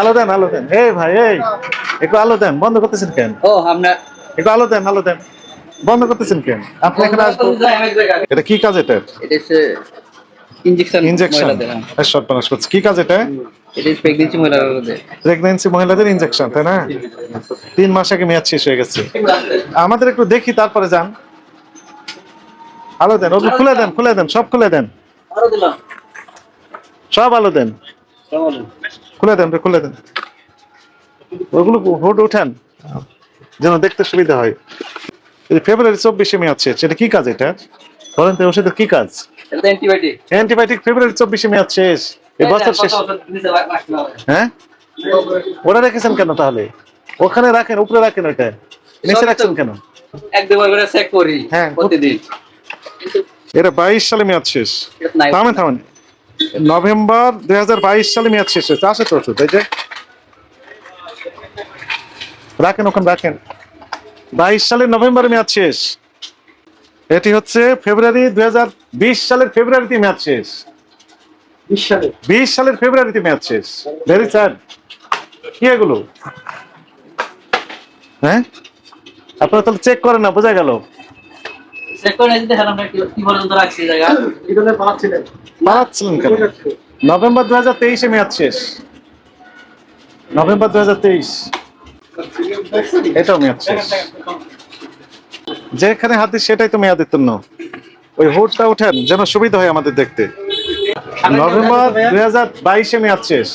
আলো দেন আলো দেন। এই ভাই এই। একটু আলো দেন বন্ধ করতেছেন কেন? ও আমরা একটু আলো দেন আলো দেন। বন্ধ করতেছেন কেন? আপনি এখানে আসব এটা কি কাজ এটা? এটা হচ্ছে ইনজেকশন ইনজেকশন। শর্ট পানাস করছে। কি কাজ এটা? এটা প্রেগনেন্সি মহিলাদের প্রেগনেন্সি মহিলাদের ইনজেকশন তাই না? তিন মাস আগে মেয়াদ শেষ হয়ে গেছে। আমাদের একটু দেখি তারপরে যান। আলো দেন ওগুলো খুলে দেন খুলে দেন সব খুলে দেন। সব আলো দেন। খুলে দেন খুলে দেন। ওগুলো হুড উঠান। যেন দেখতে সুবিধা হয়। ফেব্রুয়ারি চব্বিশে মেয়াদ শেষ এটা কি কাজ এটা? বলেন তো ওষুধের কি কাজ? অ্যান্টিবায়োটিক অ্যান্টিবায়োটিক ফেব্রুয়ারি চব্বিশে মেয়াদ শেষ। এই বছর শেষ। হ্যাঁ? ওরা রেখেছেন কেন তাহলে? ওখানে রাখেন উপরে রাখেন ওইটা। নিচে রাখছেন কেন? এক দুবার করে চেক করি হ্যাঁ। প্রতিদিন। এটা বাইশ সালে মেয়াদ শেষ। থামেন থামেন। নভেম্বর দুই হাজার বাইশ সালে মেয়াদ শেষ হয়েছে। আসে তো ওষুধ এই যে রাখেন ওখানে রাখেন। বাইশ সালের নভেম্বরে মেয়াদ শেষ। এটি হচ্ছে ফেব্রুয়ারি দুই হাজার বিশ সালের ফেব্রুয়ারিতে মেয়াদ শেষ। বিশ সালের ফেব্রুয়ারিতে মেয়াদ শেষ। ভেরি স্যাড কি এগুলো? হ্যাঁ? আপনারা তাহলে চেক করেন না বোঝা গেল। নভেম্বর দু হাজার তেইশে মেয়াদ শেষ। নভেম্বর দু হাজার তেইশ। এটাও মেয়াদ শেষ। যেখানে হাত সেটাই তো মেয়াদের জন্য ওই হুডটা উঠেন যেন সুবিধা হয় আমাদের দেখতে। নভেম্বর দুই হাজার বাইশে মেয়াদ শেষ।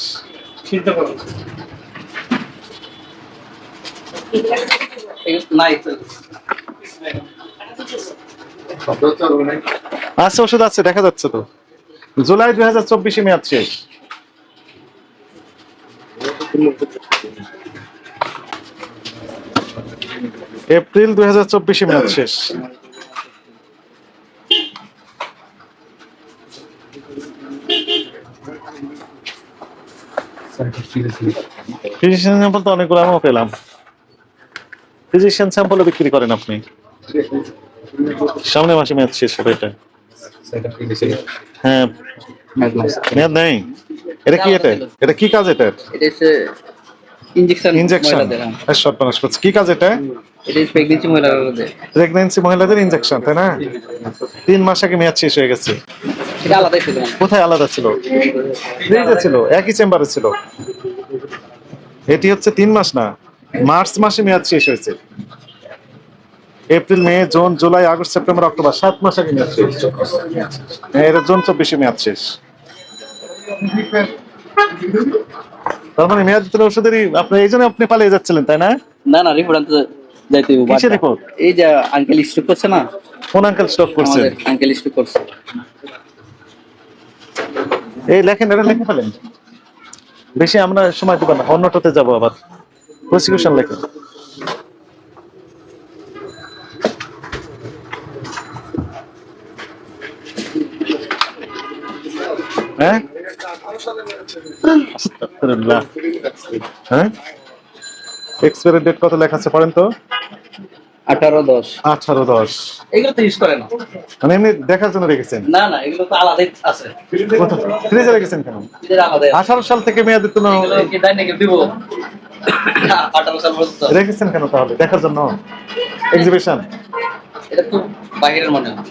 নাই আছে, ওষুধ আছে, দেখা যাচ্ছে তো। জুলাই দুই হাজার চব্বিশে মেয়াদ শেষ। এপ্রিল দুই হাজার চব্বিশে মেয়াদ শেষ। অনেকগুলো আমিও পেলাম। ফিজিশিয়ান স্যাম্পলও বিক্রি করেন আপনি। সামনে মাসে মেয়াদ শেষ হবে এটা। হ্যাঁ। মেয়াদ নেই? এটা কি এটা? এটা কি কাজ এটা? এটা ইনজেকশন ইনজেকশন মহিলাদের হ্যাঁ। শর্ট পানাস করছে। কি কাজ এটা? এটা প্রেগনেন্সি মহিলাদের প্রেগনেন্সি মহিলাদের ইনজেকশন তাই না? তিন মাস আগে মেয়াদ শেষ হয়ে গেছে। কোথায় আলাদা ছিল? ছিল একই চেম্বারে ছিল। এটি হচ্ছে তিন মাস না। মার্চ মাসে মেয়াদ শেষ হয়েছে। April May June July August September October সাত মাস আগে মেয়াদ শেষ। এটা জুন চব্বিশে মেয়াদ শেষ। তার মানে মেয়াদ দিতে ওষুধেরই আপনি এই জন্য আপনি পালিয়ে যাচ্ছিলেন তাই না? না না রিপোর্ট আনতে যাইতে কিসের report? এই যে আঙ্কেল স্ট্রোক করছে না? কোন আঙ্কেল স্টক করছে? আঙ্কেল স্ট্রোক করছে। এই লেখেন এটা লেখে ফেলেন। বেশি আমরা সময় দেবো না অন্যটাতে যাব আবার। প্রসিকিউশন লেখেন। হ্যাঁ? আস্তাগফিরুল্লাহ। হ্যাঁ? এক্সপায়ারি ডেট কত লেখা আছে পড়েন তো? আঠারো দশ। আঠারো দশ। এগুলো তো ইউজ করে না মানে এমনি দেখার জন্য রেখেছেন? না না এগুলো তো আলাদাই আছে। ফ্রিজে রেখেছেন কেন। আঠারো সাল থেকে মেয়াদ দিত না এগুলো কি ডাইনিকে দিব? আঠারো সাল পর্যন্ত। রেখেছেন কেন তাহলে? দেখার জন্য? এক্সিবিশন এটা তো বাহিরের মনে হয়।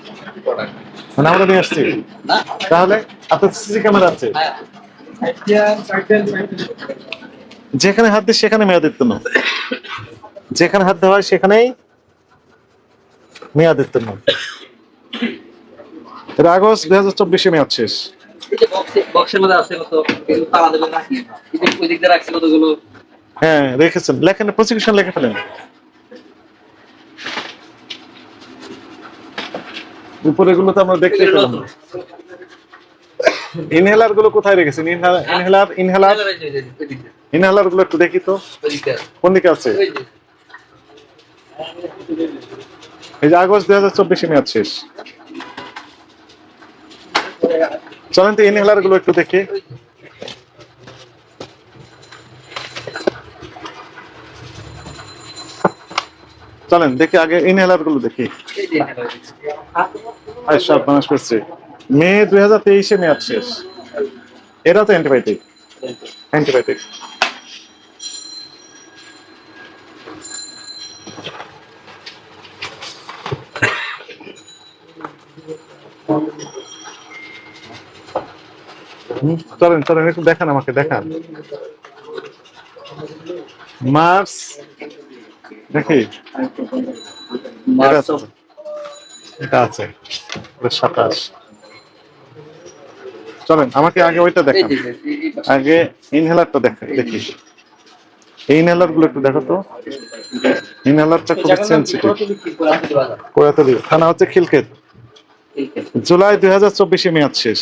মানে আমরা নিয়ে আসছি। তাহলে আপনার সিসি ক্যামেরা আছে। যেখানে হাত দিই সেখানে মেয়াদ দিত না যেখানে হাত দেওয়া হয় সেখানেই মেয়াদ এটা আগস্ট দুই হাজার চব্বিশে মেয়াদ শেষ। হ্যাঁ রেখেছেন লেখেন প্রসিকিউশন লিখে ফেলেন। উপরে গুলো তো আমরা দেখতে পেলাম। ইনহেলারগুলো কোথায় রেখেছেন? Inhaler inhaler? ইনহেলার ইনহেলারগুলো একটু দেখি তো। কোন দিকে আছে? এই যে আগস্ট দুই হাজার চব্বিশে মেয়াদ শেষ। চলেন তো ইনহেলারগুলো একটু দেখি। চলেন দেখি আগে ইনহেলারগুলো দেখি। সব মানুষ করছি। মে দুই হাজার তেইশে মেয়াদ শেষ। এরা তো অ্যান্টিবায়োটিক অ্যান্টিবায়োটিক চলেন চলেন একটু দেখান আমাকে দেখান। মার্চ দেখি মার্চ এটা আছে। সাতাশ চলেন আমাকে আগে ওইটা দেখান। আগে ইনহেলারটা দেখে দেখি। এই ইনহেলারগুলো একটু দেখো তো। ইনহেলারটা খুব সেন্সিটিভ থানা হচ্ছে খিলক্ষেত। জুলাই দুই হাজার চব্বিশে মেয়াদ শেষ।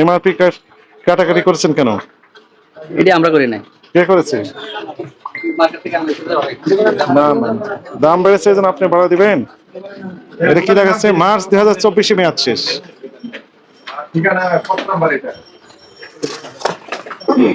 এমআরপি কাটাকাটি করছেন কেন? এটি আমরা করি নাই। কে করেছে? মার্কেট থেকে আমরা এসে যাওয়া না না। দাম বেড়েছে যেন আপনি বাড়া দিবেন। এটা কি দেখাচ্ছে? মার্চ দুই হাজার চব্বিশে মেয়াদ শেষ। ঠিকানা কত নাম্বার এটা। জি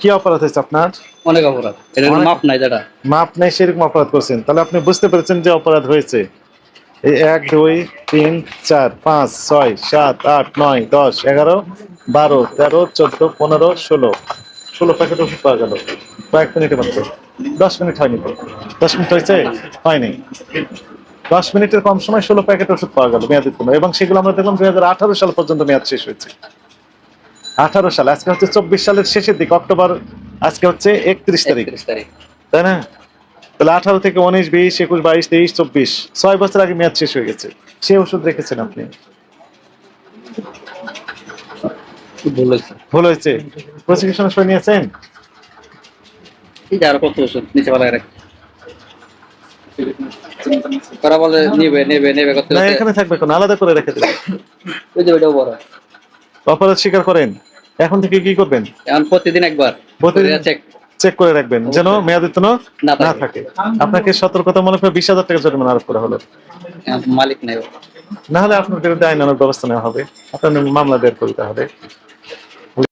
কি অপরাধ হয়েছে আপনার? অনেক অপরাধ। এটা মাপ নাই দাদা। মাপ নেই সেরকম অপরাধ করছেন। তাহলে আপনি বুঝতে পেরেছেন যে অপরাধ হয়েছে। এক দুই তিন চার পাঁচ ছয় সাত আট নয় দশ এগারো বারো তেরো চোদ্দ পনেরো ষোলো। ষোলো প্যাকেট ওষুধ পাওয়া গেল। কয়েক মিনিটে মাত্র দশ মিনিট হয়নি। দশ মিনিট হয়েছে? হয়নি। দশ মিনিটের কম সময় ষোলো প্যাকেট ওষুধ পাওয়া গেল মেয়াদের এবং সেগুলো আমরা দেখলাম দুই হাজার আঠারো সাল পর্যন্ত মেয়াদ শেষ হয়েছে। আঠারো সাল আজকে হচ্ছে চব্বিশ সালের শেষের দিক অক্টোবর আজকে হচ্ছে একত্রিশ তারিখ। তাই না? তাহলে আঠারো থেকে উনিশ বিশ একুশ বাইশ তেইশ চব্বিশ ছয় বছর আগে মেয়াদ শেষ হয়ে গেছে। সে ওষুধ রেখেছেন আপনি? ভুল হয়েছে। ভুল হয়েছে। প্রসিকিউশন সই নিয়েছেন? আরও কত ওষুধ নিচে রাখি। তারা বলে নেবে নেবে নেবে করতে এখানে থাকবে কোন আলাদা করে রেখে দেবেন ওই যে ওইটাও বড়। অপরাধ স্বীকার করেন। এখন থেকে কি করবেন? এখন প্রতিদিন একবার প্রতিদিন? চেক চেক করে রাখবেন যেন মেয়াদ উত্তীর্ণ না থাকে। আপনাকে সতর্কতা মনে সতর্কতামূলক বিশ হাজার টাকা জরিমানা আরোপ করা হলো। মালিক নেই। না হলে আপনার বিরুদ্ধে আইনানুক ব্যবস্থা নেওয়া হবে। আপনার মামলা বের করতে হবে।